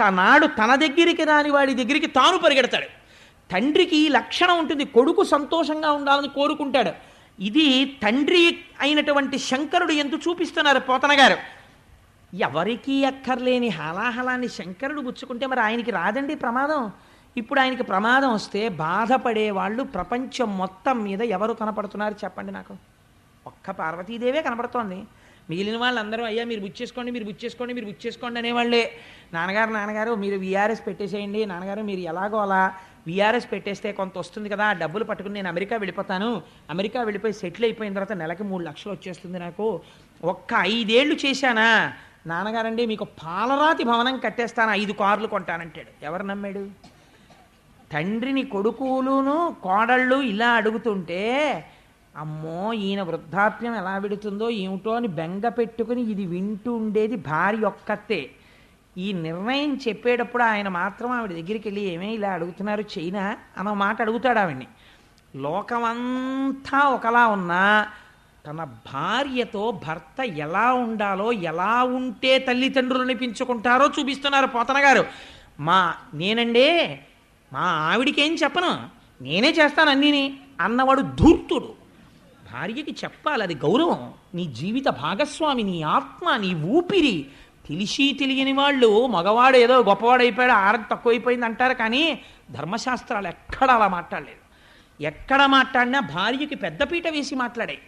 ఒక్కనాడు తన దగ్గరికి రాని వాడి దగ్గరికి తాను పరిగెడతాడు. తండ్రికి ఈ లక్షణం ఉంటుంది కొడుకు సంతోషంగా ఉండాలని కోరుకుంటాడు. ఇది తండ్రి అయినటువంటి శంకరుడు ఎందు చూపిస్తున్నారు పోతన గారు. ఎవరికీ అక్కర్లేని హలాహలాన్ని శంకరుడు గుచ్చుకుంటే మరి ఆయనకి రాదండి ప్రమాదం. ఇప్పుడు ఆయనకి ప్రమాదం వస్తే బాధపడే వాళ్ళు ప్రపంచం మొత్తం మీద ఎవరు కనపడుతున్నారు చెప్పండి నాకు? ఒక్క పార్వతీదేవే కనపడుతోంది. మిగిలిన వాళ్ళందరూ అయ్యా మీరు బుక్ చేసుకోండి మీరు బుక్ చేసుకోండి మీరు బుక్ చేసుకోండి అనేవాళ్ళే. నాన్నగారు నాన్నగారు మీరు విఆర్ఎస్ పెట్టేసేయండి. నాన్నగారు మీరు ఎలాగో అలా విఆర్ఎస్ పెట్టేస్తే కొంత వస్తుంది కదా ఆ డబ్బులు పట్టుకుని నేను అమెరికా వెళ్ళిపోతాను. అమెరికా వెళ్ళిపోయి సెటిల్ అయిపోయిన తర్వాత నెలకి మూడు లక్షలు వచ్చేస్తుంది నాకు. ఒక్క ఐదేళ్ళు చేశానా? నాన్నగారండి మీకు పాలరాతి భవనం కట్టేస్తాను ఐదు కార్లు కొంటానంటాడు. ఎవరు నమ్మాడు? తండ్రిని కొడుకులును కోడళ్ళు ఇలా అడుగుతుంటే అమ్మో ఈయన వృద్ధాప్యం ఎలా విడుతుందో ఏమిటో అని బెంగ పెట్టుకుని ఇది వింటూ ఉండేది భార్య ఒక్కతే. ఈ నిర్ణయం చెప్పేటప్పుడు ఆయన మాత్రం ఆవిడ దగ్గరికి వెళ్ళి ఏమే ఇలా అడుగుతున్నారు? చైనా అన్న మాట అడుగుతాడు ఆవిడ్ని. లోకమంతా ఒకలా ఉన్నా తన భార్యతో భర్త ఎలా ఉండాలో ఎలా ఉంటే తల్లిదండ్రులు అనిపించుకుంటారో చూపిస్తున్నారు పోతన గారు. మా నేనండే మా ఆవిడికేం చెప్పను నేనే చేస్తాను అన్నీని అన్నవాడు ధూర్తుడు. భార్యకి చెప్పాలి అది గౌరవం. నీ జీవిత భాగస్వామి నీ ఆత్మ నీ ఊపిరి. తెలిసి తెలియని వాళ్ళు మగవాడు ఏదో గొప్పవాడైపోయాడు ఆరం తక్కువైపోయింది అంటారు కానీ ధర్మశాస్త్రాలు ఎక్కడ అలా మాట్లాడలేదు. ఎక్కడ మాట్లాడినా భార్యకి పెద్దపీట వేసి మాట్లాడాయి.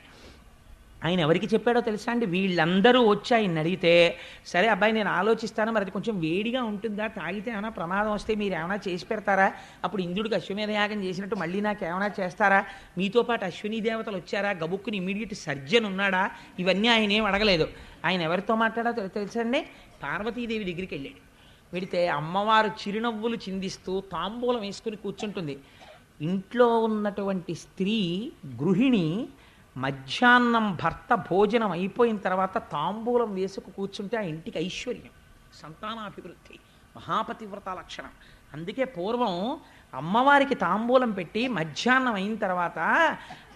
ఆయన ఎవరికి చెప్పాడో తెలుసా అండి? వీళ్ళందరూ వచ్చి ఆయన అడిగితే సరే అబ్బాయి నేను ఆలోచిస్తాను మరి అది కొంచెం వేడిగా ఉంటుందా? తాగితే ఏమైనా ప్రమాదం వస్తే మీరు ఏమైనా చేసి పెడతారా? అప్పుడు ఇంద్రుడికి అశ్వమేధ యాగం చేసినట్టు మళ్ళీ నాకు ఏమైనా చేస్తారా? మీతో పాటు అశ్విని దేవతలు వచ్చారా? గబుక్కుని ఇమీడియట్ సర్జన్ ఉన్నాడా? ఇవన్నీ ఆయన ఏం అడగలేదు. ఆయన ఎవరితో మాట్లాడో తెలుసండి పార్వతీదేవి దగ్గరికి వెళ్ళాడు. వెడితే అమ్మవారు చిరునవ్వులు చిందిస్తూ తాంబూలం వేసుకుని కూర్చుంటుంది. ఇంట్లో ఉన్నటువంటి స్త్రీ గృహిణి మధ్యాహ్నం భర్త భోజనం అయిపోయిన తర్వాత తాంబూలం వేసుకు కూర్చుంటే ఆ ఇంటికి ఐశ్వర్యం సంతానాభివృద్ధి మహాపతివ్రత లక్షణం. అందుకే పూర్వం అమ్మవారికి తాంబూలం పెట్టి మధ్యాహ్నం అయిన తర్వాత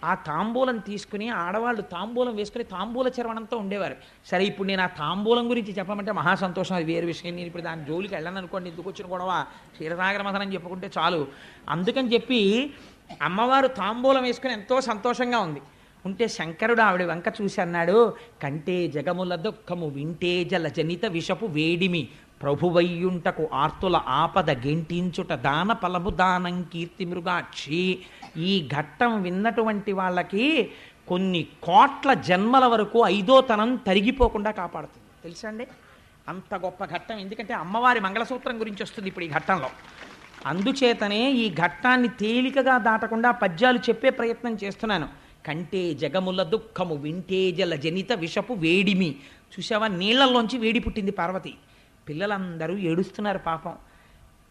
ఆ తాంబూలం తీసుకుని ఆడవాళ్ళు తాంబూలం వేసుకుని తాంబూల చర్వణంతో ఉండేవారు. సరే ఇప్పుడు నేను ఆ తాంబూలం గురించి చెప్పమంటే మహా సంతోషం అది వేరే విషయం. నేను ఇప్పుడు దాని జోలికి వెళ్ళను అనుకోండి ఎందుకు వచ్చిన గొడవ? క్షీరసాగర మథనం చెప్పుకుంటే చాలు. అందుకని చెప్పి అమ్మవారు తాంబూలం వేసుకుని ఎంతో సంతోషంగా ఉంది. ఉంటే శంకరుడు ఆవిడ వెంక చూసి అన్నాడు కంటే జగముల దుఃఖము వింటే జల జనిత విషపు వేడిమి. ప్రభువయ్యుంటకు ఆర్తుల ఆపద గెంటించుట దాన ఫలము దానం కీర్తి మృగాక్షి. ఈ ఘట్టం విన్నటువంటి వాళ్ళకి కొన్ని కోట్ల జన్మల వరకు ఐదో తనం తరిగిపోకుండా కాపాడుతుంది. తెలుసా అండి? అంత గొప్ప ఘట్టం. ఎందుకంటే అమ్మవారి మంగళసూత్రం గురించి వస్తుంది ఇప్పుడు ఈ ఘట్టంలో. అందుచేతనే ఈ ఘట్టాన్ని తేలికగా దాటకుండా పద్యాలు చెప్పే ప్రయత్నం చేస్తున్నాను. కంటే జగముల దుఃఖము వింటే జల జనిత విషపు వేడిమి. చూసావా నీళ్ళలోంచి వేడి పుట్టింది పార్వతి. పిల్లలందరూ ఏడుస్తున్నారు పాపం.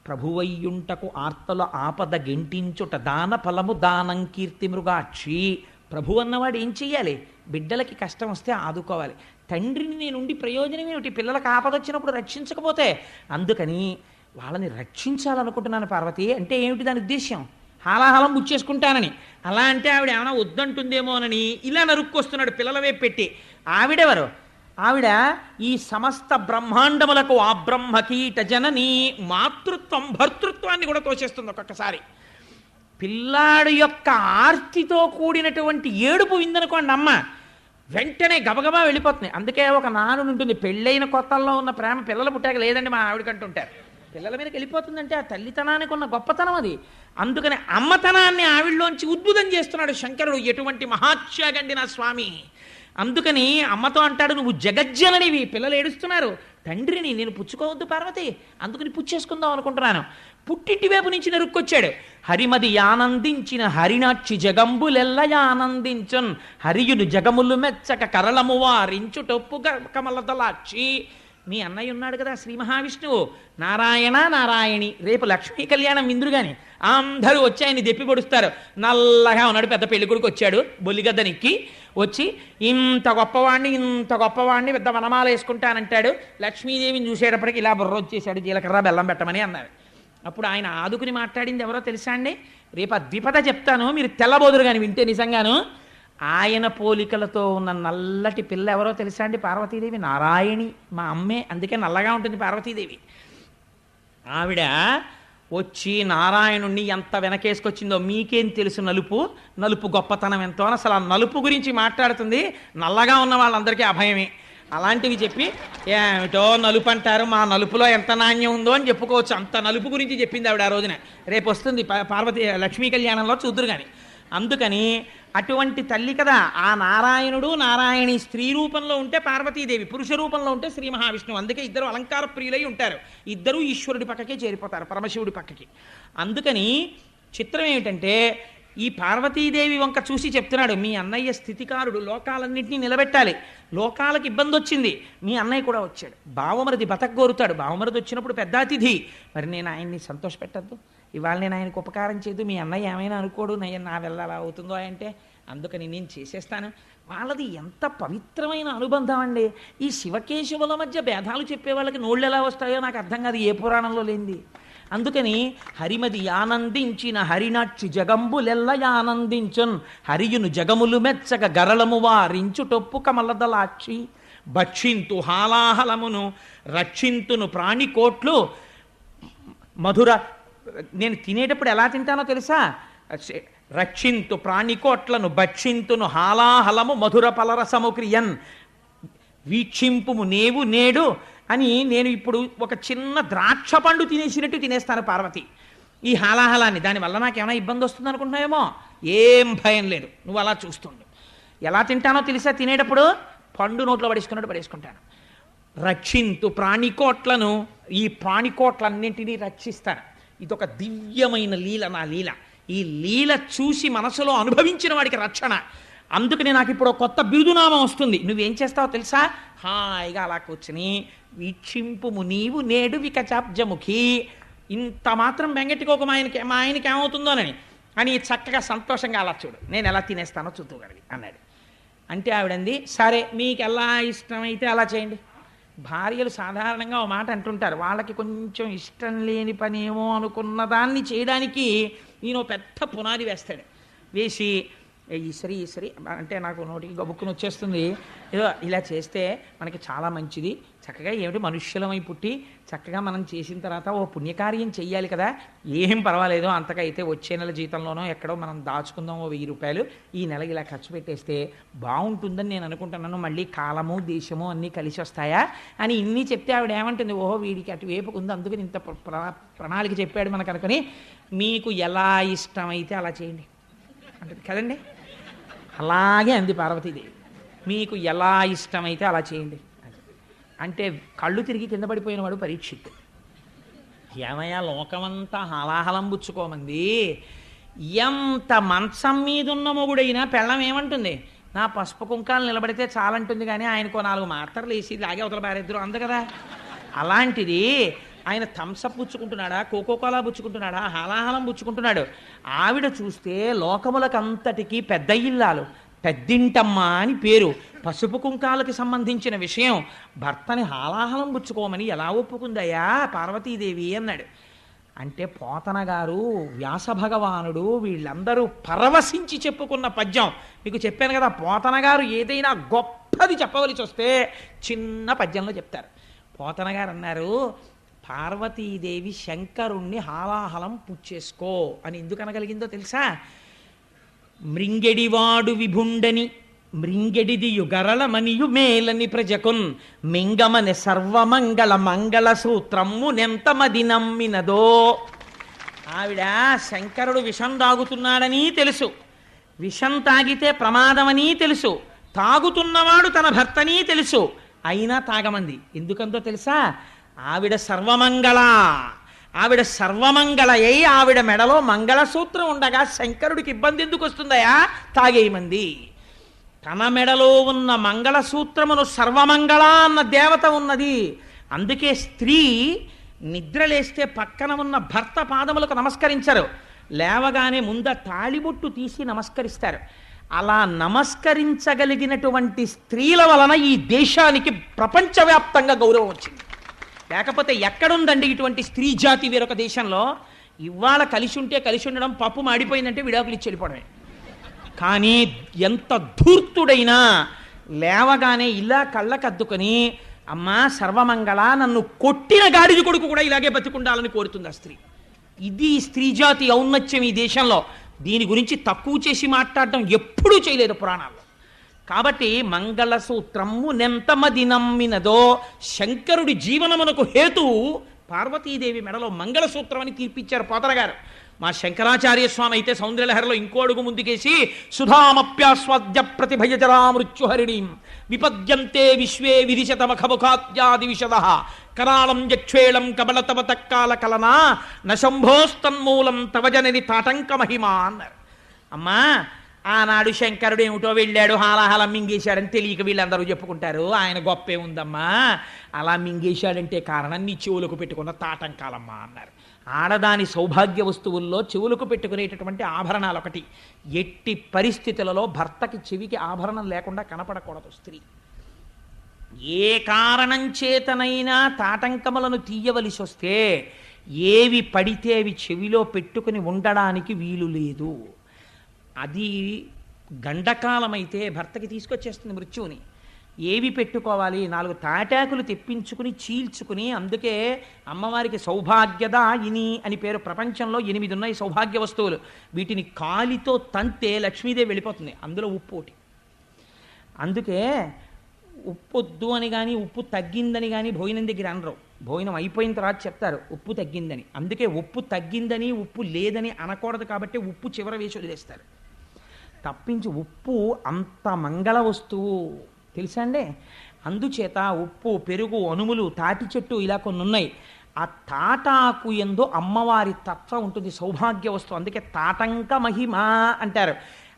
ప్రభువయ్యుంటకు ఆర్తల ఆపద గెంటించుట దాన ఫలము దానం కీర్తి మృగాక్షి. ప్రభు అన్నవాడు ఏం చెయ్యాలి? బిడ్డలకి కష్టం వస్తే ఆదుకోవాలి. తండ్రిని నేనుండి ప్రయోజనం ఏమిటి? పిల్లలకు ఆపద వచ్చినప్పుడు రక్షించకపోతే? అందుకని వాళ్ళని రక్షించాలనుకుంటున్నాను పార్వతి. అంటే ఏమిటి దాని ఉద్దేశ్యం? హాలాహలం ముచ్చేసుకుంటానని అలా అంటే ఆవిడ ఏమైనా వద్దంటుందేమోనని ఇలా నరుక్కొస్తున్నాడు పిల్లల వైపు పెట్టి. ఆవిడెవరు? ఆవిడ ఈ సమస్త బ్రహ్మాండములకు ఆ బ్రహ్మకీట జనని మాతృత్వం భర్తృత్వాన్ని కూడా తోచేస్తుంది ఒక్కొక్కసారి. పిల్లాడు యొక్క ఆర్తితో కూడినటువంటి ఏడుపు విందనుకోండి అమ్మ. వెంటనే గబగబా వెళ్ళిపోతుంది. అందుకే ఒక నాను ఉంటుంది. పెళ్ళైన కొత్తల్లో ఉన్న ప్రేమ పిల్లలు పుట్టాక లేదండి మా ఆవిడకంటుంటారు. పిల్లల మీదకి వెళ్ళిపోతుందంటే ఆ తల్లితనానికి ఉన్న గొప్పతనం అది. అందుకని అమ్మతనాన్ని ఆవిడలోంచి ఉద్భుతం చేస్తున్నాడు శంకరుడు. ఎటువంటి మహాత్యాగండి నా స్వామి. అందుకని అమ్మతో అంటాడు నువ్వు జగజ్జననివి. పిల్లలు ఏడుస్తున్నారు. తండ్రిని నేను పుచ్చుకోవద్దు పార్వతి. అందుకని పుచ్చేసుకుందాం అనుకుంటున్నాను. పుట్టింటి వైపు నుంచి నరుక్కొచ్చాడు. హరిమది ఆనందించిన హరినాక్షి జగంబులెల్ల ఆనందించున్. హరియును జగములు మెచ్చక కరళము వారించుటొప్పు కమలదలాక్షి మీ అన్నయ్య ఉన్నాడు కదా శ్రీ మహావిష్ణువు. నారాయణ నారాయణి. రేపు లక్ష్మీ కళ్యాణం ఇందురుగాని. అందరూ వచ్చి ఆయన్ని దెప్పి పొడుస్తారు. నల్లగా ఉన్నాడు పెద్ద పెళ్ళి కొడుకు వచ్చాడు బొల్లిగద్దనిక్కి వచ్చి ఇంత గొప్పవాణ్ణి ఇంత గొప్పవాణ్ణి పెద్ద వనమాల వేసుకుంటానంటాడు. లక్ష్మీదేవిని చూసేటప్పటికి ఇలా బుర్ర వచ్చేసాడు జీలకర్ర బెల్లం పెట్టమని అన్నారు అప్పుడు ఆయన ఆదుకుని మాట్లాడింది ఎవరో తెలుసా అండి? రేపు ఆ ద్విపద చెప్తాను మీరు తెల్లబోదురు కానీ వింటే నిజంగాను. ఆయన పోలికలతో ఉన్న నల్లటి పిల్ల ఎవరో తెలుసా అండి పార్వతీదేవి? నారాయణి మా అమ్మే. అందుకే నల్లగా ఉంటుంది పార్వతీదేవి. ఆవిడ వచ్చి నారాయణుణ్ణి ఎంత వెనకేసుకొచ్చిందో మీకేం తెలుసు నలుపు? నలుపు గొప్పతనం ఎంతో అని అసలు ఆ నలుపు గురించి మాట్లాడుతుంది. నల్లగా ఉన్న వాళ్ళందరికీ అభయమే. అలాంటివి చెప్పి ఏమిటో నలుపు అంటారు మా నలుపులో ఎంత నాణ్యం ఉందో అని చెప్పుకోవచ్చు. అంత నలుపు గురించి చెప్పింది ఆవిడ ఆ రోజున. రేపు వస్తుంది పార్వతి లక్ష్మీ కళ్యాణంలో చూద్దురు కానీ అందుకని అటువంటి తల్లి కదా ఆ నారాయణుడు నారాయణి స్త్రీ రూపంలో ఉంటే పార్వతీదేవి పురుష రూపంలో ఉంటే శ్రీ మహావిష్ణువు అందుకే ఇద్దరు అలంకార ప్రియులై ఉంటారు. ఇద్దరు ఈశ్వరుడి పక్కకే చేరిపోతారు పరమశివుడి పక్కకి. అందుకని చిత్రం ఏమిటంటే ఈ పార్వతీదేవి వంక చూసి చెప్తున్నాడు మీ అన్నయ్య స్థితికారుడు లోకాలన్నింటినీ నిలబెట్టాలి. లోకాలకు ఇబ్బంది వచ్చింది. మీ అన్నయ్య కూడా వచ్చాడు. బావమరిది బతకగోరుతాడు. బావమరిది వచ్చినప్పుడు పెద్ద అతిథి. మరి నేను ఆయన్ని సంతోషపెట్టద్దు? ఇవాళ నేను ఆయనకు ఉపకారం చేయదు మీ అన్నయ్య ఏమైనా అనుకోడు నేను నా వల్ల అలా అవుతుందో అంటే అందుకని నేను చేసేస్తాను. వాళ్ళది ఎంత పవిత్రమైన అనుబంధం అండి. ఈ శివకేశవుల మధ్య భేదాలు చెప్పే వాళ్ళకి నోళ్ళు ఎలా వస్తాయో నాకు అర్థం కాదు ఏ పురాణంలో లేనిది. అందుకని హరిమది ఆనందించిన హరినాక్షి జగంబులెల్ల ఆనందించున్ హరియును జగములు మెచ్చగ గరళము వారించుటొప్పు కమలదలాక్షి. భక్షింతు హాలాహలమును రక్షింతును ప్రాణికోట్లు మధుర నేను తినేటప్పుడు ఎలా తింటానో తెలుసా? రక్షింతు ప్రాణికోట్లను భక్షింతును హాలాహలము మధుర పలరసము క్రియన్. వీక్షింపుము నేవు నేడు అని నేను ఇప్పుడు ఒక చిన్న ద్రాక్ష పండు తినేసినట్టు తినేస్తాను పార్వతి. ఈ హాలాహలాన్ని దానివల్ల నాకు ఏమైనా ఇబ్బంది వస్తుంది అనుకుంటున్నాయేమో ఏం భయం లేదు. నువ్వు అలా చూస్తుండు. ఎలా తింటానో తెలిసా? తినేటప్పుడు పండు నోట్లో పడేసుకున్నట్టు పడేసుకుంటాను. రక్షింతు ప్రాణికోట్లను ఈ ప్రాణికోట్లన్నింటినీ రక్షిస్తాను. ఇదొక దివ్యమైన లీల నా లీల. ఈ లీల చూసి మనసులో అనుభవించిన వాడికి రక్షణ. అందుకనే నాకు ఇప్పుడు కొత్త బిరుదునామం వస్తుంది. నువ్వేం చేస్తావో తెలుసా? హాయిగా అలా కూర్చుని వీక్షింపుము నీవు నేడు వికచాబ్జముఖి. ఇంత మాత్రం బెంగెట్టుకోక మా ఆయనకి మా ఆయనకి ఏమవుతుందోనని అని. చక్కగా సంతోషంగా అలా చూడు. నేను ఎలా తినేస్తానో చూద్దుగలిగి అన్నాడు. అంటే ఆవిడంది సరే మీకు ఎలా ఇష్టమైతే అలా చేయండి. భార్యలు సాధారణంగా ఓ మాట అంటుంటారు. వాళ్ళకి కొంచెం ఇష్టం లేని పనేమో అనుకున్న దాన్ని చేయడానికి ఈయన పెద్ద పునాది వేస్తాడు. వేసి "ఏ, ఈసరి ఈసరి. అంటే నాకు నోటికి గబుక్కుని వచ్చేస్తుంది ఏదో ఇలా చేస్తే మనకి చాలా మంచిది. చక్కగా ఏమిటి మనుష్యులమై పుట్టి చక్కగా మనం చేసిన తర్వాత ఓ పుణ్యకార్యం చెయ్యాలి కదా? ఏం పర్వాలేదు. అంతకైతే వచ్చే నెల జీతంలోనో ఎక్కడో మనం దాచుకుందాం ఓ వెయ్యి రూపాయలు. ఈ నెల ఇలా ఖర్చు పెట్టేస్తే బాగుంటుందని నేను అనుకుంటున్నాను. మళ్ళీ కాలము దేశము అన్నీ కలిసి వస్తాయా? అని ఇన్ని చెప్తే ఆవిడ ఏమంటుంది? ఓహో వీడికి అటువైపు ఉంది. అందుకని ఇంత ప్ర- ప్రణాళిక చెప్పాడు మనకు అనుకుని మీకు ఎలా ఇష్టమైతే అలా చేయండి. అంటుంది కదండి? అలాగే అంది పార్వతీదేవి. మీకు ఎలా ఇష్టమైతే అలా చేయండి. అంటే కళ్ళు తిరిగి కింద పడిపోయినవాడు పరీక్షిత్. ఏమయ్యా లోకమంతా హలాహలం పుచ్చుకోమంది. ఎంత మంచం మీదున్న మొగుడైనా పెళ్ళం ఏమంటుంది? నా పసుపు కుంకాలు నిలబడితే చాలంటుంది కానీ ఆయనకో నాలుగు మాత్రలు వేసి లాగే అవతల బారిద్దరు అందు కదా. అలాంటిది ఆయన థమ్సప్ పుచ్చుకుంటున్నాడా కోకో కోలా పుచ్చుకుంటున్నాడా హలాహలం పుచ్చుకుంటున్నాడు. ఆవిడ చూస్తే లోకములకంతటికీ పెద్ద ఇల్లాలు. పెద్దింటమ్మ అని పేరు. పసుపు కుంకాలకి సంబంధించిన విషయం భర్తని హాలాహలం పుచ్చుకోమని ఎలా ఒప్పుకుందయ్యా? పార్వతీదేవి అన్నాడు. అంటే పోతన గారు వ్యాస భగవానుడు వీళ్ళందరూ పరవశించి చెప్పుకున్న పద్యం. మీకు చెప్పాను కదా పోతన గారు ఏదైనా గొప్పది చెప్పవలసి వస్తే చిన్న పద్యంలో చెప్తారు. పోతన గారు అన్నారు పార్వతీదేవి శంకరుణ్ణి హాలాహలం పుచ్చేసుకో అని ఎందుకు అనగలిగిందో తెలుసా? మృంగెడివాడు విభుండని మృంగెడిది యుగరళమనియు మేలని ప్రజకున్ మింగమని సర్వమంగళ మంగళ సూత్రము నెంతమది నమ్మినదో. ఆవిడ శంకరుడు విషం తాగుతున్నాడని తెలుసు. విషం తాగితే ప్రమాదమని తెలుసు. తాగుతున్నవాడు తన భర్తని తెలుసు. అయినా తాగమంది. ఎందుకంతో తెలుసా? ఆవిడ సర్వమంగళ. ఆవిడ సర్వమంగళ అయి ఆవిడ మెడలో మంగళసూత్రం ఉండగా శంకరుడికి ఇబ్బంది ఎందుకు వస్తుందయా తాగేయమంది. తన మెడలో ఉన్న మంగళసూత్రమును సర్వమంగళ అన్న దేవత ఉన్నది. అందుకే స్త్రీ నిద్రలేస్తే పక్కన ఉన్న భర్త పాదములకు నమస్కరించరు. లేవగానే ముంద తాళిబొట్టు తీసి నమస్కరిస్తారు. అలా నమస్కరించగలిగినటువంటి స్త్రీల వలన ఈ దేశానికి ప్రపంచవ్యాప్తంగా గౌరవం వచ్చింది. లేకపోతే ఎక్కడుందండి ఇటువంటి స్త్రీ జాతి వేరొక దేశంలో? ఇవాళ కలిసి ఉంటే కలిసి ఉండడం పప్పు మాడిపోయిందంటే విడాకులు ఇచ్చి వెళ్ళిపోవడమే. కానీ ఎంత ధూర్తుడైనా లేవగానే ఇలా కళ్ళకద్దుకొని అమ్మా సర్వమంగళ నన్ను కొట్టిన గాడిద కొడుకు కూడా ఇలాగే బతికుండాలని కోరుతుంది ఆ స్త్రీ. ఇది స్త్రీజాతి ఔన్నత్యం ఈ దేశంలో. దీని గురించి తక్కువ చేసి మాట్లాడడం ఎప్పుడూ చేయలేదు పురాణాల్లో. కాబట్టి మంగళసూత్రము నెంతమది నమ్మినదో శంకరుడి జీవనమునకు హేతువు పార్వతీదేవి మెడలో మంగళసూత్రం అని తీర్పిచ్చారు పోతరగారు మా శంకరాచార్య స్వామి అయితే సౌందర్యలహరిలో ఇంకో అడుగు ముందుకేసి సుధామప్యాస్వాద్య ప్రతిభయజరా మృత్యుహరిణీం విపద్యంతే విశ్వే విధిశతమఖముఖాద్యాది విశద కరాళం యక్షేళం కమలతవ తక్కాల కలనా నశంభోస్తన్మూలం తవజనని తాటంక మహిమ అన్నారు. అమ్మా ఆనాడు శంకరుడు ఏమిటో వెళ్ళాడు హాలాహలం మింగేశాడని తెలియక వీళ్ళందరూ చెప్పుకుంటారు. ఆయన గొప్పే ఉందమ్మా. అలా మింగేశాడంటే కారణం నీ చెవులకు పెట్టుకున్న తాటంకాలమ్మా అన్నారు. ఆడదాని సౌభాగ్య వస్తువుల్లో చెవులకు పెట్టుకునేటటువంటి ఆభరణాలు ఒకటి. ఎట్టి పరిస్థితులలో భర్తకి చెవికి ఆభరణం లేకుండా కనపడకూడదు స్త్రీ. ఏ కారణం చేతనైనా తాటంకములను తీయవలసి వస్తే ఏవి పడితే అవి చెవిలో పెట్టుకుని ఉండడానికి వీలు లేదు. అది గండకాలమైతే భర్తకి తీసుకొచ్చేస్తుంది మృత్యువుని. ఏవి పెట్టుకోవాలి? నాలుగు తాటాకులు తెప్పించుకుని చీల్చుకుని అందుకే అమ్మవారికి సౌభాగ్యద ఇని అని పేరు ప్రపంచంలో ఎనిమిది ఉన్నాయి సౌభాగ్య వస్తువులు. వీటిని కాలితో తంతే లక్ష్మీదేవి వెళ్ళిపోతుంది. అందులో ఉప్పు ఒకటి. అందుకే ఉప్పు వద్దు అని కానీ ఉప్పు తగ్గిందని కానీ భోజనం దగ్గర అనరు. భోజనం అయిపోయిన తర్వాత చెప్తారు ఉప్పు తగ్గిందని. అందుకే ఉప్పు తగ్గిందని ఉప్పు లేదని అనకూడదు కాబట్టి ఉప్పు చివర వేసి వదిలేస్తారు. తప్పించి ఉప్పు అంత మంగళ వస్తువు. తెలుసా అండి? అందుచేత ఉప్పు పెరుగు అనుములు తాటి చెట్టు ఇలా కొన్ని ఉన్నాయి ఆ తాటాకు ఎందు అమ్మవారి తత్వం ఉంటుంది సౌభాగ్య వస్తువు. అందుకే తాటంక మహిమ అంటారు.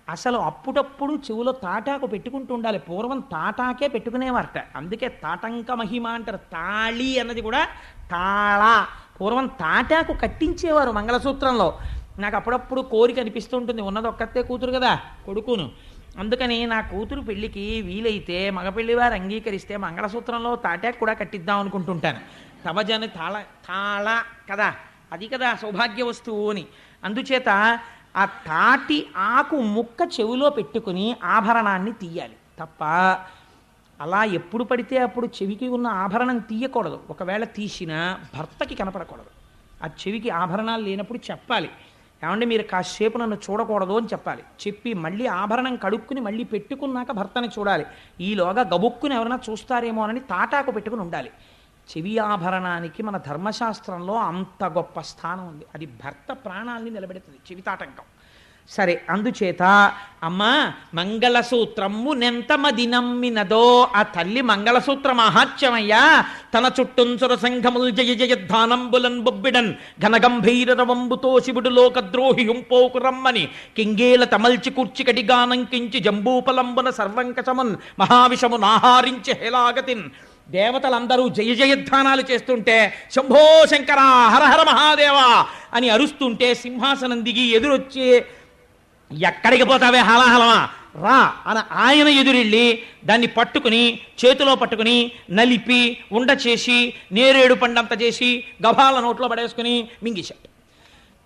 అసలు అప్పుడప్పుడు చెవులో తాటాకు పెట్టుకుంటూ ఉండాలి. పూర్వం తాటాకే పెట్టుకునేవారట. అందుకే తాటంక మహిమ అంటారు. తాళి అన్నది కూడా తాళ. పూర్వం తాటాకు కట్టించేవారు మంగళసూత్రంలో. నాకు అప్పుడప్పుడు కోరిక అనిపిస్తూ ఉంటుంది ఉన్నది ఒక్కతే కూతురు కదా కొడుకును. అందుకని నా కూతురు పెళ్ళికి వీలైతే మగ పెళ్ళివారు అంగీకరిస్తే మంగళసూత్రంలో తాటాకు కూడా కట్టిద్దాం అనుకుంటుంటాను. తవజని తాళ తాళ కదా అది కదా సౌభాగ్య వస్తువు అని. అందుచేత ఆ తాటి ఆకు ముక్క చెవిలో పెట్టుకుని ఆభరణాన్ని తీయాలి. తప్ప అలా ఎప్పుడు పడితే అప్పుడు చెవికి ఉన్న ఆభరణం తీయకూడదు. ఒకవేళ తీసినా భర్తకి కనపడకూడదు. ఆ చెవికి ఆభరణాలు లేనప్పుడు చెప్పాలి. ఏమంటే మీరు కాసేపు నన్ను చూడకూడదు అని చెప్పాలి. చెప్పి మళ్ళీ ఆభరణం కడుక్కుని మళ్ళీ పెట్టుకున్నాక భర్తని చూడాలి. ఈలోగా గబుక్కుని ఎవరైనా చూస్తారేమో అని తాటాకు పెట్టుకుని ఉండాలి. చెవి ఆభరణానికి మన ధర్మశాస్త్రంలో అంత గొప్ప స్థానం ఉంది. అది భర్త ప్రాణాల్ని నిలబెడుతుంది చెవి తాటంకం సరే అందుచేత అమ్మ మంగళసూత్రము నెంతమ దినమ్మినదో ఆ తల్లి మంగళసూత్ర మహాత్యమయ్యా తన చుట్టుంచుర సంఘములు జయ జయధ్వానంబులన్ బొబ్బిడన్ ఘనగంభీరవంబుతో శివుడు లోకద్రోహి హుంపోకు రమ్మని. కింగేల తమల్చి కూర్చి కడిగానంకించి జంబూపలంబున సర్వంకచమున్ మహావిషము నాహారించి హేలాగతిన్ దేవతలందరూ జయ జయధ్వానాలు చేస్తుంటే శంభో శంకర హరహర మహాదేవ అని అరుస్తుంటే సింహాసనం దిగి ఎదురొచ్చే ఎక్కడికి పోతావే హలాహలమా? రా అని ఆయన ఎదురెళ్ళి దాన్ని పట్టుకుని చేతిలో పట్టుకుని నలిపి ఉండ చేసి నేరేడు పండంత చేసి గభాల నోట్లో పడేసుకుని మింగేశాడు.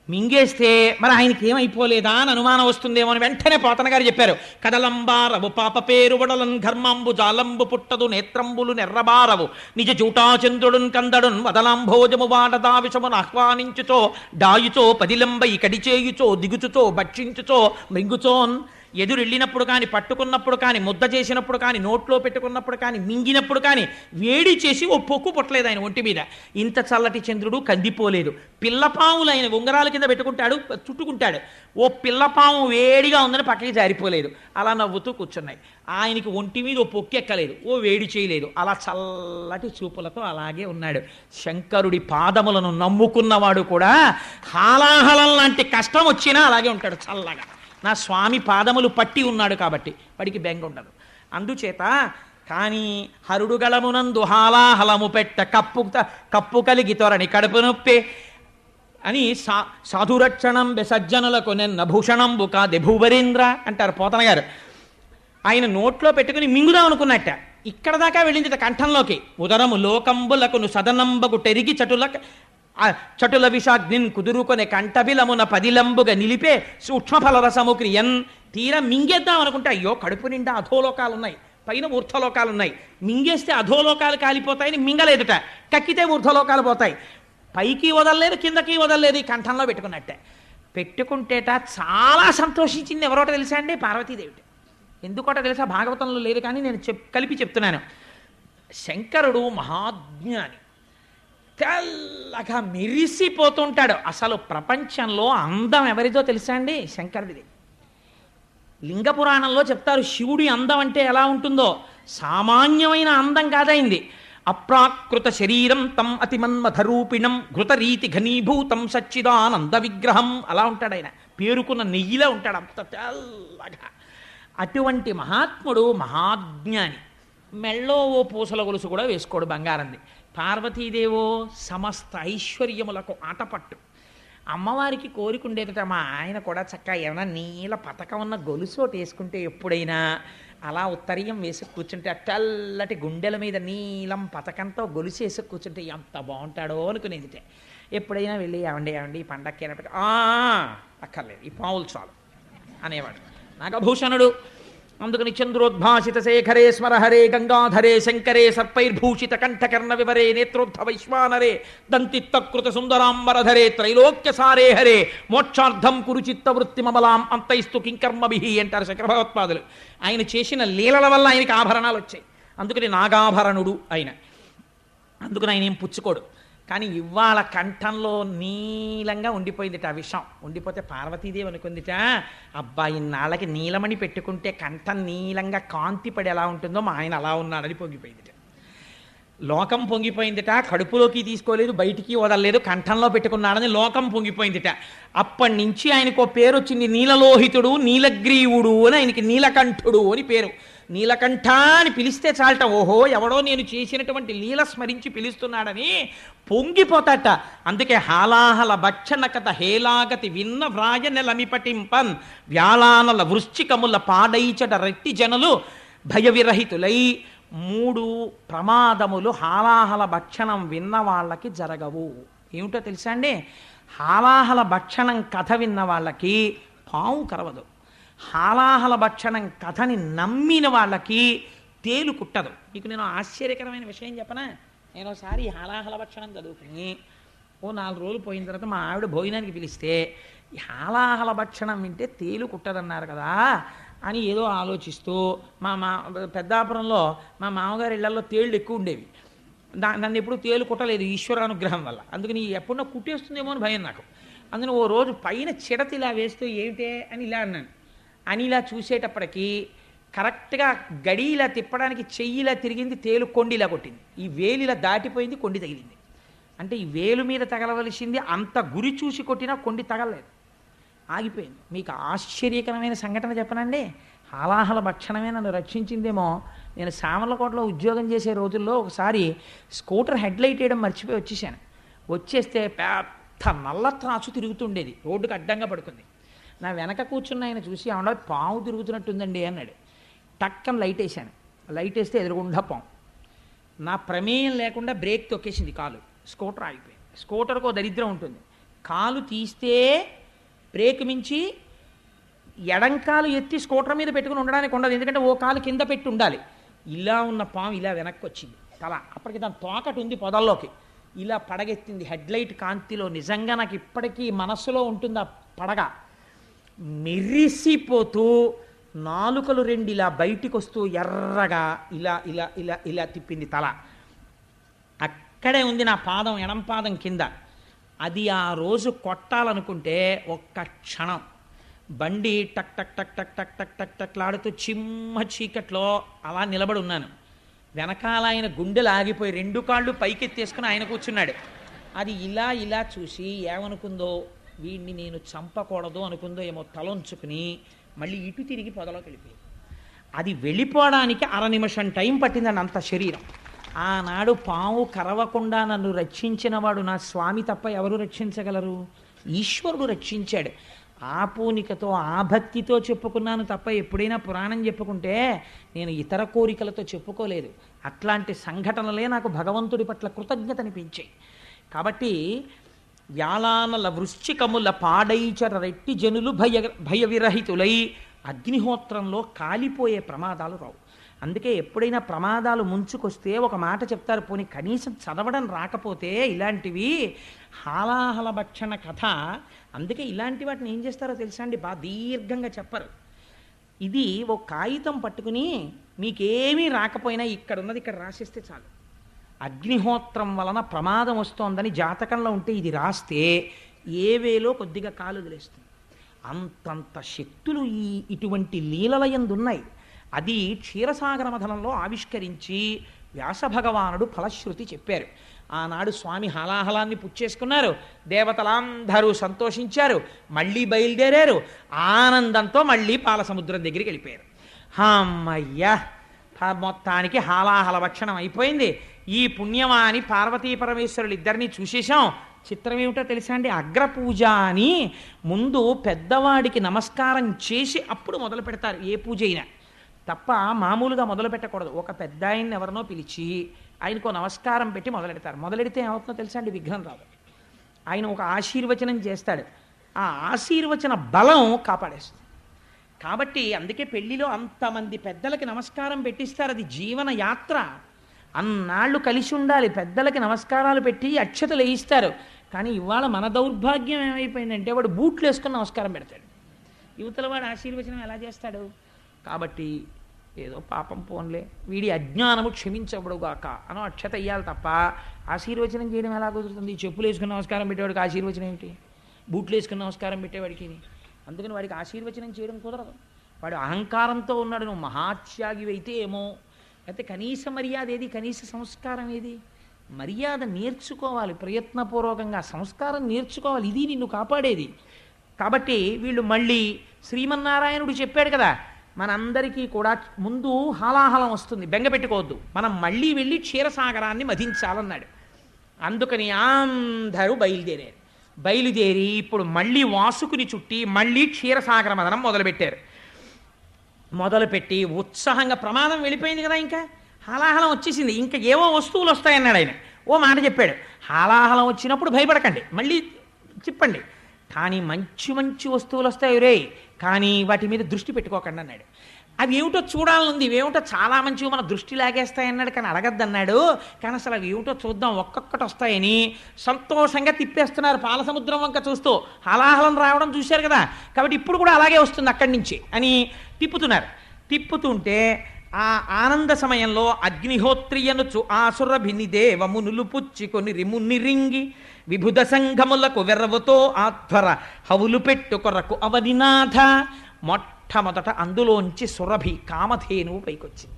మింగేస్తే మరి ఆయనకి ఏమైపోలేదా అని అనుమానం వస్తుందేమో అని వెంటనే పోతన గారు చెప్పారు. కదలంబారవు పాప పేరు వడలన్ ఘర్మంబు జాలంబు పుట్టదు నేత్రంబులు నెర్రబారవు. నిజ జూటాచంద్రుడున్ కందడున్ వదలాంభోజము వాడదా విషమును ఆహ్వానించుచో డాయుచో పదిలంబై కడిచేయుచో దిగుచుచో భక్షించుచో మృంగుచోన్ ఎదురెళ్ళినప్పుడు కానీ పట్టుకున్నప్పుడు కానీ ముద్ద చేసినప్పుడు కానీ నోట్లో పెట్టుకున్నప్పుడు కానీ మింగినప్పుడు కానీ వేడి చేసి ఓ పొక్కు పుట్టలేదు ఆయన ఒంటి మీద. ఇంత చల్లటి చంద్రుడు కందిపోలేదు. పిల్లపాములు ఆయన ఉంగరాల కింద పెట్టుకుంటాడు చుట్టుకుంటాడు. ఓ పిల్లపాము వేడిగా ఉందని పక్కకి జారిపోలేదు. అలా నవ్వుతూ కూర్చున్నాయి. ఆయనకి ఒంటి మీద ఓ పొక్కు ఎక్కలేదు. ఓ వేడి చేయలేదు. అలా చల్లటి చూపులతో అలాగే ఉన్నాడు. శంకరుడి పాదములను నమ్ముకున్నవాడు కూడా హాలాహలం లాంటి కష్టం వచ్చినా అలాగే ఉంటాడు చల్లగా. నా స్వామి పాదములు పట్టి ఉన్నాడు కాబట్టి వాడికి బెంగ ఉండదు. అందుచేత కానీ హరుడుగలమునందు హాలాహలము పెట్ట కప్పు కప్పు కలిగి తొరని కడుపు నొప్పి అని సా సాధురక్షణం సజ్జనులకు నిన్న భూషణంబు కాది భూవరీంద్ర అంటారు పోతన గారు. ఆయన నోట్లో పెట్టుకుని మింగుదాం అనుకున్నట్ట. ఇక్కడ దాకా వెళ్ళింది కంఠంలోకి. ఉదరము లోకంబులకును సదనంబకు టెరిగి చటుల ఆ చటుల విషాగ్నిన్ కుదురుకొనే కంటబిలమున పదిలంబుగా నిలిపే సూక్ష్మఫలరసము క్రియన్ తీర మింగేద్దాం అనుకుంటే అయ్యో కడుపు నిండా అధోలోకాలు ఉన్నాయి పైన ఊర్ధ్వలోకాలు ఉన్నాయి మింగేస్తే అధోలోకాలు కాలిపోతాయని మింగలేదుట. కక్కితే ఊర్ధ్వలోకాలు పోతాయి. పైకి వదలలేదు కిందకి వదలలేదు ఈ కంఠంలో పెట్టుకున్నట్టే. పెట్టుకుంటేట చాలా సంతోషించింది ఎవరోట తెలుసా అండి? పార్వతీదేవిటి. ఎందుకోట తెలుసా? భాగవతంలో లేదు కానీ నేను చెప్ కలిపి చెప్తున్నాను. శంకరుడు మహాజ్ఞాని. తెల్లగా మెరిసిపోతుంటాడు. అసలు ప్రపంచంలో అందం ఎవరిదో తెలుసా అండి? శంకరుడిది. లింగ పురాణంలో చెప్తారు శివుడి అందం అంటే ఎలా ఉంటుందో? సామాన్యమైన అందం కాదైంది. అప్రాకృత శరీరం తం అతిమన్మథరూపిణం ఘృతరీతి ఘనీభూతం సచ్చిదానంద విగ్రహం అలా ఉంటాడు ఆయన. పేరుకున్న నెయ్యిలా ఉంటాడు అంత తెల్లగా. అటువంటి మహాత్ముడు మహాజ్ఞాని. మెళ్ళో ఓ పూసల గొలుసు కూడా వేసుకోడు బంగారంది. పార్వతీదేవో సమస్త ఐశ్వర్యములకు ఆటపట్టు. అమ్మవారికి కోరికుండేదట మా ఆయన కూడా చక్కగా ఏమైనా నీల పథకం ఉన్న గొలుసు వేసుకుంటే ఎప్పుడైనా అలా ఉత్తరీయం వేసి కూర్చుంటే ఆ తెల్లటి గుండెల మీద నీలం పథకంతో గొలుసు వేసి కూర్చుంటే ఎంత బాగుంటాడో అనుకునేదిట. ఎప్పుడైనా వెళ్ళి ఏమండి ఏమండి ఈ పండక్కి "ఆ, అక్కర్లేదు ఈ పావులు చాలు అనేవాడు. నాగభూషణుడు అందుకని చంద్రోద్భాసిత శేఖరే స్మరహరే గంగాధరే శంకరే సర్పైర్భూషిత కంఠకర్ణ వివరే నేత్రోద్ధ వైశ్వానరే దంతిత్తకృత సుందరాంబరధరే త్రైలోక్య సారే హరే మోక్షార్థం కురుచిత్త వృత్తి మమలాం అంతైస్తు కింకర్మభి అంటారు శంకరభగవత్పాదులు ఆయన చేసిన లీలల వల్ల ఆయనకి ఆభరణాలు వచ్చాయి. అందుకని నాగాభరణుడు ఆయన. అందుకని ఆయన ఏం పుచ్చుకోడు. కానీ ఇవాళ కంఠంలో నీలంగా ఉండిపోయిందిట ఆ విషం. ఉండిపోతే పార్వతీదేవి అనుకుందిట అబ్బాయి ఇన్నాళ్ళకి నీలమణి పెట్టుకుంటే కంఠం నీలంగా కాంతి పడి ఎలా ఉంటుందో మా ఆయన అలా ఉన్నాడని పొంగిపోయిందిట. లోకం పొంగిపోయిందిట కడుపులోకి తీసుకోలేదు బయటికి వదలలేదు కంఠంలో పెట్టుకున్నాడని లోకం పొంగిపోయిందిట. అప్పటి నుంచి ఆయనకు పేరు వచ్చింది నీలలోహితుడు నీలగ్రీవుడు అని ఆయనకి నీలకంఠుడు అని పేరు. నీలకంఠ అని పిలిస్తే చాలట ఓహో ఎవడో నేను చేసినటువంటి లీల స్మరించి పిలుస్తున్నాడని పొంగిపోతాట. అందుకే హాలాహల భక్షణకత హేలాగతి విన్న వ్రాయ నెలమిపటింపన్ వ్యాళానల వృశ్చికముల పాడైచట రెట్టి జనులు భయవిరహితులై మూడు ప్రమాదములు హాలాహల భక్షణం విన్న వాళ్ళకి జరగవు. ఏమిటో తెలుసా అండి? హాలాహల భక్షణం కథ విన్న వాళ్ళకి పాము కరవదు. హాలాహల భక్షణం కథని నమ్మిన వాళ్ళకి తేలు కుట్టదు. మీకు నేను ఆశ్చర్యకరమైన విషయం చెప్పనా? నేను ఒకసారి హాలాహల భక్షణం చదువుకుని ఓ నాలుగు రోజులు పోయిన తర్వాత మా ఆవిడ భోజనానికి పిలిస్తే హాలాహల భక్షణం వింటే తేలు కుట్టదన్నారు కదా. అని ఏదో ఆలోచిస్తూ మా మా పెద్దాపురంలో మా మామగారి ఇళ్ళలో తేళ్ళు ఎక్కువ ఉండేవి. దా నన్ను ఎప్పుడు తేలు కుట్టలేదు ఈశ్వరానుగ్రహం వల్ల. అందుకని ఎప్పుడన్నా కుట్టేస్తుందేమో అని భయం నాకు. అందుకని ఓ రోజు పైన చిడత ఇలా వేస్తూ ఏమిటే అని ఇలా అన్నాను. అని ఇలా చూసేటప్పటికీ కరెక్ట్గా గడి ఇలా తిప్పడానికి చెయ్యి ఇలా తిరిగింది తేలు కొండి ఇలా కొట్టింది. ఈ వేలు ఇలా దాటిపోయింది కొండి తగిలింది. అంటే ఈ వేలు మీద తగలవలసింది అంత గురి చూసి కొట్టినా కొండి తగలలేదు. ఆగిపోయింది. మీకు ఆశ్చర్యకరమైన సంఘటన చెప్పనండి. హాలాహల భక్షణమే నన్ను రక్షించిందేమో. నేను సామర్లకోటలో ఉద్యోగం చేసే రోజుల్లో ఒకసారి స్కూటర్ హెడ్లైట్ వేయడం మర్చిపోయి వచ్చేసాను. వచ్చేస్తే పెద్ద నల్ల త్రాసు తిరుగుతుండేది. రోడ్డుకు అడ్డంగా పడుకుంది. నా వెనక కూర్చున్న ఆయన చూసి ఆవిడ పాము తిరుగుతున్నట్టుందండి అన్నాడు. టక్కన లైట్ వేసాను లైట్ వేస్తే ఎదురుగుండా పాము. నా ప్రమేయం లేకుండా బ్రేక్ తొక్కేసింది కాలు. స్కూటర్ ఆగిపోయింది. స్కూటర్కు దరిద్రం ఉంటుంది. కాలు తీస్తే బ్రేక్ మించి ఎడంకాలు ఎత్తి స్కూటర్ మీద పెట్టుకుని ఉండడానికి ఉండదు. ఎందుకంటే ఓ కాలు కింద పెట్టి ఉండాలి. ఇలా ఉన్న పాము ఇలా వెనక్కి వచ్చింది తల. అప్పటికి దాని తోకటి ఉంది పొదల్లోకి. ఇలా పడగెత్తింది. హెడ్లైట్ కాంతిలో నిజంగా నాకు ఇప్పటికీ మనస్సులో ఉంటుంది ఆ పడగ. మెరిసిపోతూ నాలుకలు రెండు ఇలా బయటికి వస్తూ ఎర్రగా ఇలా ఇలా ఇలా ఇలా తిప్పింది తల. అక్కడే ఉంది నా పాదం ఎడం పాదం కింద. అది ఆ రోజు కొట్టాలనుకుంటే ఒక్క క్షణం. బండి టక్ టక్ టక్ టక్ టక్ టక్ టక్ టక్లాడుతూ చిమ్మ చీకట్లో అలా నిలబడి ఉన్నాను. వెనకాల ఆయన గుండెలు ఆగిపోయి రెండు కాళ్ళు పైకెత్తేసుకుని ఆయన కూర్చున్నాడు. అది ఇలా ఇలా చూసి ఏమనుకుందో వీడిని నేను చంపకూడదు అనుకుందో ఏమో తలొంచుకుని మళ్ళీ ఇటు తిరిగి పొదలోకి వెళ్ళిపోయింది అది వెళ్ళిపోవడానికి అర నిమిషం టైం పట్టిందండి అంత శరీరం. ఆనాడు పాము కరవకుండా నన్ను రక్షించినవాడు నా స్వామి తప్ప ఎవరు రక్షించగలరు? ఈశ్వరుడు రక్షించాడు. ఆ పూనికతో ఆ భక్తితో చెప్పుకున్నాను తప్ప ఎప్పుడైనా పురాణం చెప్పుకుంటే నేను ఇతర కోరికలతో చెప్పుకోలేదు. అట్లాంటి సంఘటనలే నాకు భగవంతుడి పట్ల కృతజ్ఞతనిపించాయి. కాబట్టి వ్యాలానల వృశ్చికముల పాడైచర రెట్టి జనులు భయ భయ విరహితులై అగ్నిహోత్రంలో కాలిపోయే ప్రమాదాలు రావు. అందుకే ఎప్పుడైనా ప్రమాదాలు ముంచుకొస్తే ఒక మాట చెప్తారు పోనీ కనీసం చదవడం రాకపోతే ఇలాంటివి హాలాహల భక్షణ కథ. అందుకే ఇలాంటి వాటిని ఏం చేస్తారో తెలుసా అండి? బాగా దీర్ఘంగా చెప్పరు. ఇది ఒక కాగితం పట్టుకుని మీకేమీ రాకపోయినా ఇక్కడ ఉన్నది ఇక్కడ రాసేస్తే చాలు. అగ్నిహోత్రం వలన ప్రమాదం వస్తోందని జాతకంలో ఉంటే ఇది రాస్తే ఏ వేలో కొద్దిగా కాలు వదిలేస్తుంది. అంతంత శక్తులు ఈ ఇటువంటి లీలలయందున్నాయి అది క్షీరసాగర మథనంలో ఆవిష్కరించి వ్యాసభగవానుడు ఫలశ్రుతి చెప్పారు. ఆనాడు స్వామి హలాహలాన్ని పుచ్చేసుకున్నారు దేవతలందరూ సంతోషించారు. మళ్ళీ బయలుదేరారు. ఆనందంతో మళ్ళీ పాలసముద్రం దగ్గరికి వెళ్ళిపోయారు. హమ్మయ్యా! మొత్తానికి హాలాహల భక్షణం అయిపోయింది. ఈ పుణ్యమాని పార్వతీ పరమేశ్వరులు ఇద్దరిని చూసేశాం. చిత్రం ఏమిటో తెలుసా అండి? అగ్రపూజ అని ముందు పెద్దవాడికి నమస్కారం చేసి అప్పుడు మొదలు పెడతారు. ఏ పూజ అయినా. తప్ప మామూలుగా మొదలు పెట్టకూడదు. ఒక పెద్ద ఆయన్ని ఎవరినో పిలిచి ఆయనకు నమస్కారం పెట్టి మొదలెడతారు. మొదలెడితే ఏమవుతుందో తెలుసా అండి? విఘ్నం రాదు. ఆయన ఒక ఆశీర్వచనం చేస్తాడు. ఆ ఆశీర్వచన బలం కాపాడేస్తుంది. కాబట్టి అందుకే పెళ్ళిలో అంతమంది పెద్దలకి నమస్కారం పెట్టిస్తారు. అది జీవన యాత్ర. అన్నాళ్ళు కలిసి ఉండాలి. పెద్దలకి నమస్కారాలు పెట్టి అక్షతలు వేయిస్తారు. కానీ ఇవాళ మన దౌర్భాగ్యం ఏమైపోయిందంటే వాడు బూట్లు వేసుకుని నమస్కారం పెడతాడు. యువతల వాడు ఆశీర్వచనం ఎలా చేస్తాడు? కాబట్టి ఏదో పాపం పోన్లే. వీడి అజ్ఞానము క్షమించబడుగాక. అనో అక్షత ఇయ్యాలి తప్ప ఆశీర్వచనం చేయడం ఎలా కుదురుతుంది? చెప్పులు వేసుకున్న నమస్కారం పెట్టేవాడికి ఆశీర్వచనం ఏమిటి బూట్లు వేసుకున్న నమస్కారం పెట్టేవాడికి అందుకని వాడికి ఆశీర్వచనం చేయడం కుదరదు. వాడు అహంకారంతో ఉన్నాడు నువ్వు మహాత్యాగి అయితే ఏమో. అయితే కనీస మర్యాద ఏది? కనీస సంస్కారం ఏది? మర్యాద నేర్చుకోవాలి. ప్రయత్నపూర్వకంగా సంస్కారం నేర్చుకోవాలి. ఇది నిన్ను కాపాడేది. కాబట్టి వీళ్ళు మళ్ళీ శ్రీమన్నారాయణుడు చెప్పాడు కదా మనందరికీ కూడా ముందు హాలాహలం వస్తుంది. బెంగ పెట్టుకోవద్దు. మనం మళ్ళీ వెళ్ళి క్షీరసాగరాన్ని మధించాలన్నాడు. అందుకని అందరూ బయలుదేరారు. బయలుదేరి ఇప్పుడు మళ్ళీ వాసుకుని చుట్టి మళ్ళీ క్షీరసాగర మదనం మొదలుపెట్టారు. మొదలుపెట్టి ఉత్సాహంగా ప్రమాదం వెళ్ళిపోయింది కదా ఇంకా. హాలాహలం వచ్చేసింది. ఇంకా ఏవో వస్తువులు వస్తాయన్నాడు ఆయన. ఓ మాట చెప్పాడు. హాలాహలం వచ్చినప్పుడు భయపడకండి. మళ్ళీ చెప్పండి. కానీ మంచి మంచి వస్తువులు వస్తాయి రే కానీ వాటి మీద దృష్టి పెట్టుకోకండి అన్నాడు. అవి ఏమిటో చూడాలనుంది ఇవేమిటో చాలా మంచివి మన దృష్టి లాగేస్తాయన్నాడు కానీ అడగద్దన్నాడు కానీ అసలు అవి ఏమిటో చూద్దాం ఒక్కొక్కటి వస్తాయని సంతోషంగా తిప్పేస్తున్నారు పాలసముద్రం వంక చూస్తూ. హలాహలం రావడం చూశారు కదా కాబట్టి ఇప్పుడు కూడా అలాగే వస్తుంది అక్కడి నుంచి అని తిప్పుతున్నారు. తిప్పుతుంటే ఆ ఆనంద సమయంలో అగ్నిహోత్రియను అగ్నిహోత్రియనుచు ఆసురభిని నులుపుచ్చి పుచ్చికొని రిముని రింగి విభుద సంఘములకు వెర్రవతో ఆధ్వర హవులు పెట్టు కొరకు అవనినాథ మొట్టమొదట అందులోంచి సురభి కామధేనువు పైకొచ్చింది.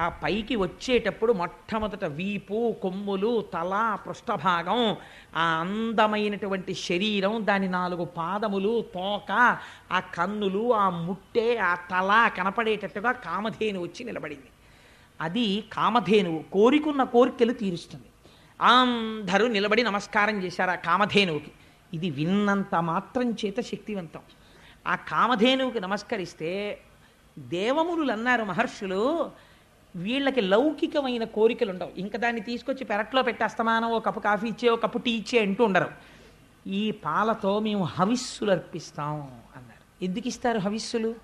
ఆ పైకి వచ్చేటప్పుడు మొట్టమొదట వీపు కొమ్ములు తల పృష్ఠభాగం ఆ అందమైనటువంటి శరీరం దాని నాలుగు పాదములు తోక ఆ కన్నులు ఆ ముట్టె ఆ తల కనపడేటట్టుగా కామధేను వచ్చి నిలబడింది. అది కామధేనువు కోరికున్న కోరికలు తీరుస్తుంది. అందరూ నిలబడి నమస్కారం చేశారు ఆ కామధేనువుకి. ఇది విన్నంత మాత్రం చేత శక్తివంతం. ఆ కామధేనువుకి నమస్కరిస్తే దేవమునులు అన్నారు మహర్షులు వీళ్ళకి లౌకికమైన కోరికలు ఉండవు ఇంకా దాన్ని తీసుకొచ్చి పెరట్లో పెట్టేస్తమానం ఓ కప్పు కాఫీ ఇచ్చే ఓ కప్పు టీ ఇచ్చే అంటూ ఉండరు. ఈ పాలతో మేము హవిస్సులు అర్పిస్తాం అన్నారు. ఎందుకు ఇస్తారు హవిస్సులు?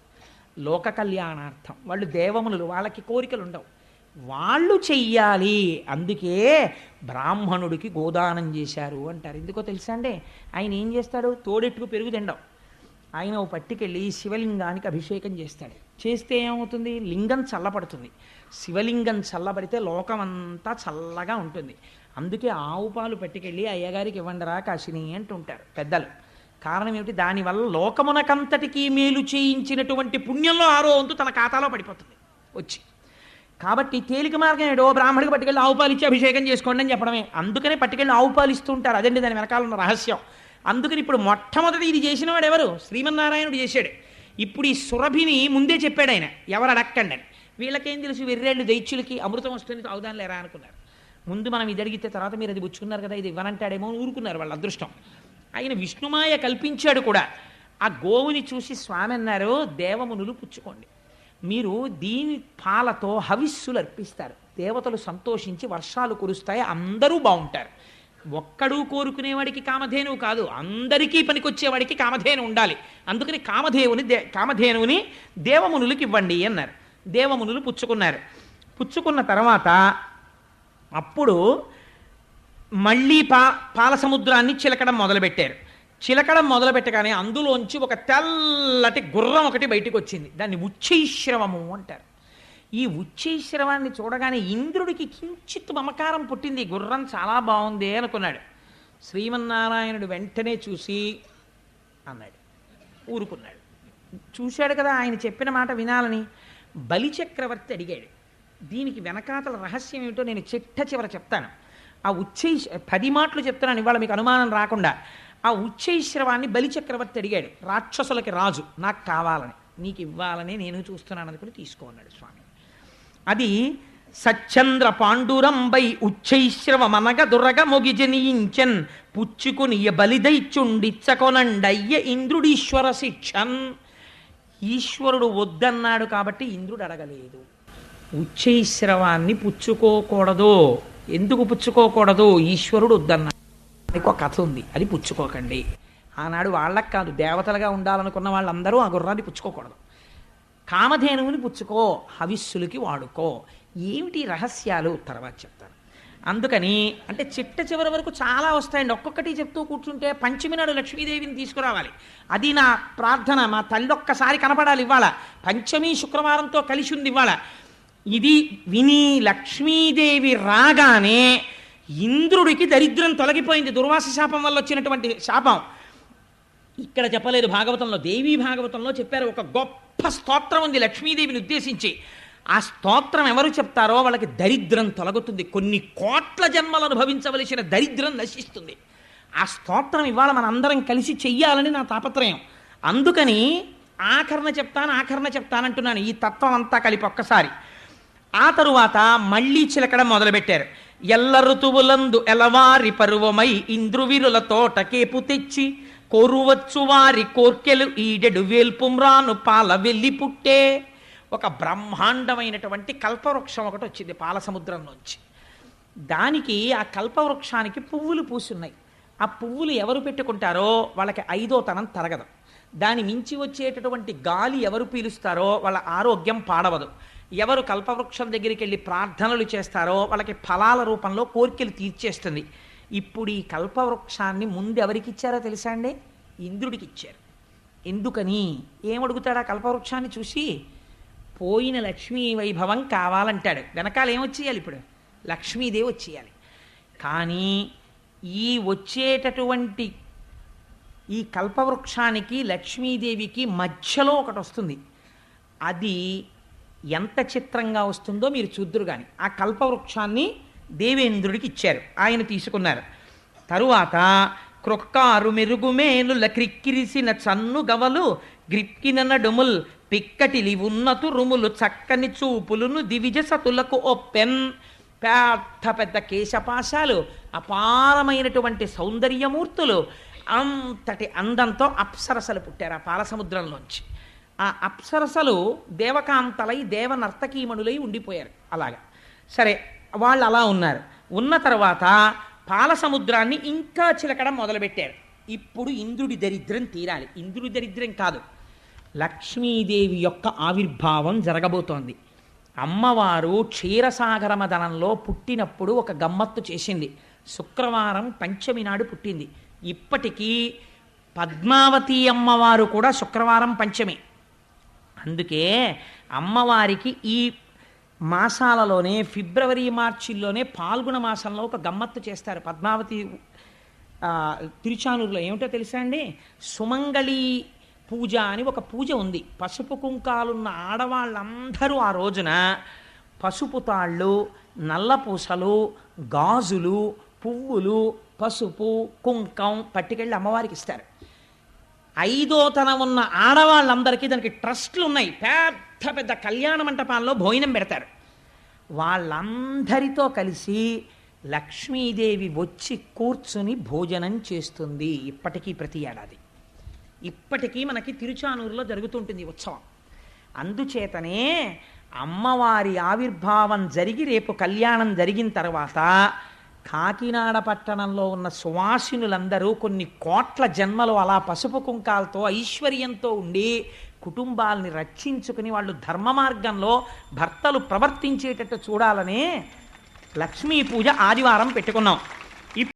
లోక కళ్యాణార్థం. వాళ్ళు దేవములు వాళ్ళకి కోరికలు ఉండవు వాళ్ళు చెయ్యాలి. అందుకే బ్రాహ్మణుడికి గోదానం చేశారు అంటారు. ఎందుకో తెలుసా అండి? ఆయన ఏం చేస్తాడు? తోడెట్టుకు పెరుగు తిండం. ఆయన ఓ పట్టుకెళ్ళి శివలింగానికి అభిషేకం చేస్తాడు. చేస్తే ఏమవుతుంది? లింగం చల్లబడుతుంది. శివలింగం చల్లబడితే లోకమంతా చల్లగా ఉంటుంది. అందుకే ఆవు పాలు పట్టుకెళ్ళి అయ్యగారికి ఇవ్వండిరా కాశిని అంటుంటారు పెద్దలు. కారణం ఏమిటి? దానివల్ల లోకమునకంతటికీ మేలు చేయించినటువంటి పుణ్యంలో ఆరో వంతు తన ఖాతాలో పడిపోతుంది. వచ్చి. కాబట్టి తేలిక మార్గం ఏడో బ్రాహ్మడికి పట్టుకెళ్ళి ఆవు పాలిచ్చి అభిషేకం చేసుకోండి అని చెప్పడమే. అందుకనే పట్టుకెళ్ళి ఆవు పాలిస్తూ ఉంటారు. అదండి దాని వెనకాల ఉన్న రహస్యం. అందుకని ఇప్పుడు మొట్టమొదటి ఇది చేసిన వాడు ఎవరు? శ్రీమన్నారాయణుడు చేశాడు. ఇప్పుడు ఈ సురభిని ముందే చెప్పాడు ఆయన. ఎవరు అడక్కండి అని. వీళ్ళకేం తెలుసు? వెర్రేళ్ళు దైత్యులకి అమృతం వస్తుంది తాగుదాని లేరా అనుకున్నారు. ముందు మనం ఇది అడిగితే తర్వాత మీరు అది పుచ్చుకున్నారు కదా ఇది ఇవ్వనంటాడేమో అని ఊరుకున్నారు వాళ్ళ అదృష్టం. ఆయన విష్ణుమాయ కల్పించాడు కూడా. ఆ గోవుని చూసి స్వామి అన్నారు దేవమునులు పుచ్చుకోండి. మీరు దీని పాలతో హవిస్సులు అర్పిస్తారు దేవతలు సంతోషించి వర్షాలు కురుస్తాయి అందరూ బాగుంటారు ఒక్కడు కోరుకునేవాడికి కామధేనువు కాదు అందరికీ పనికొచ్చేవాడికి కామధేను ఉండాలి. అందుకని కామధేవుని దే కామధేనువుని దేవమునులకి ఇవ్వండి అన్నారు. దేవమునులు పుచ్చుకున్నారు. పుచ్చుకున్న తర్వాత అప్పుడు మళ్ళీ పా పాల సముద్రాన్ని చిలకడం మొదలుపెట్టారు. చిలకడం మొదలుపెట్టగానే అందులోంచి ఒక తెల్లటి గుర్రం ఒకటి బయటికి వచ్చింది దాన్ని ఉచ్చైశ్రవము అంటారు. ఈ ఉచ్చైశ్రవాన్ని చూడగానే ఇంద్రుడికి కించిత్ మమకారం పుట్టింది. ఈ గుర్రం చాలా బాగుంది అనుకున్నాడు. శ్రీమన్నారాయణుడు వెంటనే చూసి అన్నాడు. ఊరుకున్నాడు. చూశాడు కదా ఆయన చెప్పిన మాట వినాలని బలిచక్రవర్తి అడిగాడు. దీనికి వెనకాతల రహస్యం ఏమిటో నేను చిట్ట చివర చెప్తాను. ఆ ఉచ్చై పది మాటలు చెప్తున్నాను. ఇవాళ మీకు అనుమానం రాకుండా ఆ ఉచ్చైశ్రవాన్ని బలిచక్రవర్తి అడిగాడు. రాక్షసులకి రాజు నాకు కావాలని. నీకు ఇవ్వాలని నేను చూస్తున్నాను అనుకుని తీసుకో అన్నాడు స్వామి. అది సచ్చంద్ర పాండురంబై ఉచ్చైశ్రవమనగ దురగ మొగిజనీయించన్ పుచ్చుకుని బలిదైచుండిచ్చకొనండయ్య ఇంద్రుడీశ్వర శిక్షన్ ఈశ్వరుడు వద్దన్నాడు కాబట్టి ఇంద్రుడు అడగలేదు. ఉచ్చైశ్రవాన్ని పుచ్చుకోకూడదు. ఎందుకు పుచ్చుకోకూడదు? ఈశ్వరుడు వద్దన్నాడు. ఎక్కువ ఒక కథ ఉంది అది పుచ్చుకోకండి. ఆనాడు వాళ్ళకి కాదు దేవతలుగా ఉండాలనుకున్న వాళ్ళందరూ ఆ గుర్రాన్ని పుచ్చుకోకూడదు. కామధేనువుని పుచ్చుకో హవిస్సులకి వాడుకో. ఏమిటి రహస్యాలు? తర్వాత చెప్తాను. అందుకని అంటే చిట్ట చివరి వరకు చాలా వస్తాయండి. ఒక్కొక్కటి చెప్తూ కూర్చుంటే పంచమి నాడు లక్ష్మీదేవిని తీసుకురావాలి. అది నా ప్రార్థన మా తల్లి ఒక్కసారి కనపడాలి ఇవాళ పంచమి శుక్రవారంతో కలిసి ఉంది ఇవాళ ఇది విని లక్ష్మీదేవి రాగానే ఇంద్రుడికి దరిద్రం తొలగిపోయింది. దుర్వాస శాపం వల్ల వచ్చినటువంటి శాపం. ఇక్కడ చెప్పలేదు భాగవతంలో. దేవీ భాగవతంలో చెప్పారు ఒక గొప్ప స్తోత్రం ఉంది లక్ష్మీదేవిని ఉద్దేశించి. ఆ స్తోత్రం ఎవరు చెప్తారో వాళ్ళకి దరిద్రం తొలగుతుంది. కొన్ని కోట్ల జన్మలు అనుభవించవలసిన దరిద్రం నశిస్తుంది. ఆ స్తోత్రం ఇవాళ మనందరం కలిసి చెయ్యాలని నా తాపత్రయం. అందుకని ఆఖరణ చెప్తాను ఆఖరణ చెప్తానంటున్నాను ఈ తత్వం అంతా కలిపి ఒక్కసారి. ఆ తరువాత మళ్ళీ చిలకడం మొదలుపెట్టారు. ఎల్ల ఋతువులందు ఎలవారి పరువమై ఇంద్రువిరుల తోటకేపు తెచ్చి కోరువచ్చు వారి కోర్కెలు ఈడెడు వేల్పుమ్రాను పాల వెళ్ళి పుట్టే. ఒక బ్రహ్మాండమైనటువంటి కల్పవృక్షం ఒకటి వచ్చింది పాల సముద్రం నుంచి. దానికి ఆ కల్పవృక్షానికి పువ్వులు పూసున్నాయి. ఆ పువ్వులు ఎవరు పెట్టుకుంటారో వాళ్ళకి ఐదో తనం తరగదు. దాని మించి వచ్చేటటువంటి గాలి ఎవరు పీలుస్తారో వాళ్ళ ఆరోగ్యం పాడవదు. ఎవరు కల్పవృక్షం దగ్గరికి వెళ్ళి ప్రార్థనలు చేస్తారో వాళ్ళకి ఫలాల రూపంలో కోరికలు తీర్చేస్తుంది. ఇప్పుడు ఈ కల్పవృక్షాన్ని ముందు ఎవరికి ఇచ్చారో తెలుసా అండి? ఇంద్రుడికి ఇచ్చారు. ఎందుకని? ఏమడుగుతాడు ఆ కల్పవృక్షాన్ని చూసి? పోయిన లక్ష్మీ వైభవం కావాలంటాడు. వెనకాల ఏమొచ్చేయాలి ఇప్పుడు? లక్ష్మీదేవి వచ్చేయాలి. కానీ ఈ వచ్చేటటువంటి ఈ కల్పవృక్షానికి లక్ష్మీదేవికి మధ్యలో ఒకటి వస్తుంది. అది ఎంత చిత్రంగా వస్తుందో మీరు చూద్దురు కానీ ఆ కల్పవృక్షాన్ని దేవేంద్రుడికి ఇచ్చారు. ఆయన తీసుకున్నారు. తరువాత క్రొక్కారు మెరుగుమేనుల క్రిక్కిరిసిన చన్ను గవలు గ్రిక్కిన నడుముల్ పిక్కటిలి ఉన్నతు రుములు చక్కని చూపులును దివిజ సతులకు ఒప్పెన్. పెద్ద పెద్ద కేశపాశాలు అపారమైనటువంటి సౌందర్యమూర్తులు అంతటి అందంతో అప్సరసలు పుట్టారు ఆ పాలసముద్రంలోంచి. ఆ అప్సరసలు దేవకాంతలై దేవ నర్తకీమణులై ఉండిపోయారు అలాగా. సరే వాళ్ళు అలా ఉన్నారు. ఉన్న తర్వాత పాల సముద్రాన్ని ఇంకా చిలకడం మొదలుపెట్టారు. ఇప్పుడు ఇంద్రుడి దరిద్రం తీరాలి. ఇంద్రుడి దరిద్రం కాదు. లక్ష్మీదేవి యొక్క ఆవిర్భావం జరగబోతోంది. అమ్మవారు క్షీరసాగరమదనంలో పుట్టినప్పుడు ఒక గమ్మత్తు చేసింది. శుక్రవారం పంచమి నాడు పుట్టింది. ఇప్పటికీ పద్మావతి అమ్మవారు కూడా శుక్రవారం పంచమి. అందుకే అమ్మవారికి ఈ మాసాలలోనే ఫిబ్రవరి మార్చిల్లోనే పాల్గొన మాసంలో ఒక గమ్మత్తు చేస్తారు. పద్మావతి తిరుచానూరులో ఏమిటో తెలుసా అండి? సుమంగళి పూజ అని ఒక పూజ ఉంది. పసుపు కుంకాలున్న ఆడవాళ్ళందరూ ఆ రోజున పసుపు తాళ్ళు నల్లపూసలు గాజులు పువ్వులు పసుపు కుంకం పట్టుకెళ్ళి అమ్మవారికి ఇస్తారు. ఐదో తనం ఉన్న ఆడవాళ్ళందరికీ దానికి ట్రస్ట్లు ఉన్నాయి పెద్ద పెద్ద కళ్యాణ మంటపాల్లో భోజనం పెడతారు. వాళ్ళందరితో కలిసి లక్ష్మీదేవి వచ్చి కూర్చుని భోజనం చేస్తుంది. ఇప్పటికీ ప్రతి ఏడాది. ఇప్పటికీ మనకి తిరుచానూరులో జరుగుతుంటుంది ఉత్సవం. అందుచేతనే అమ్మవారి ఆవిర్భావం జరిగి రేపు కళ్యాణం జరిగిన తర్వాత కాకినాడ పట్టణంలో ఉన్న సువాసినులందరూ కొన్ని కోట్ల జన్మలు అలా పసుపు కుంకాలతో ఐశ్వర్యంతో ఉండి కుటుంబాల్ని రక్షించుకుని వాళ్ళు ధర్మ మార్గంలో భర్తలు ప్రవర్తించేటట్టు చూడాలని లక్ష్మీ పూజ ఆదివారం పెట్టుకున్నాం.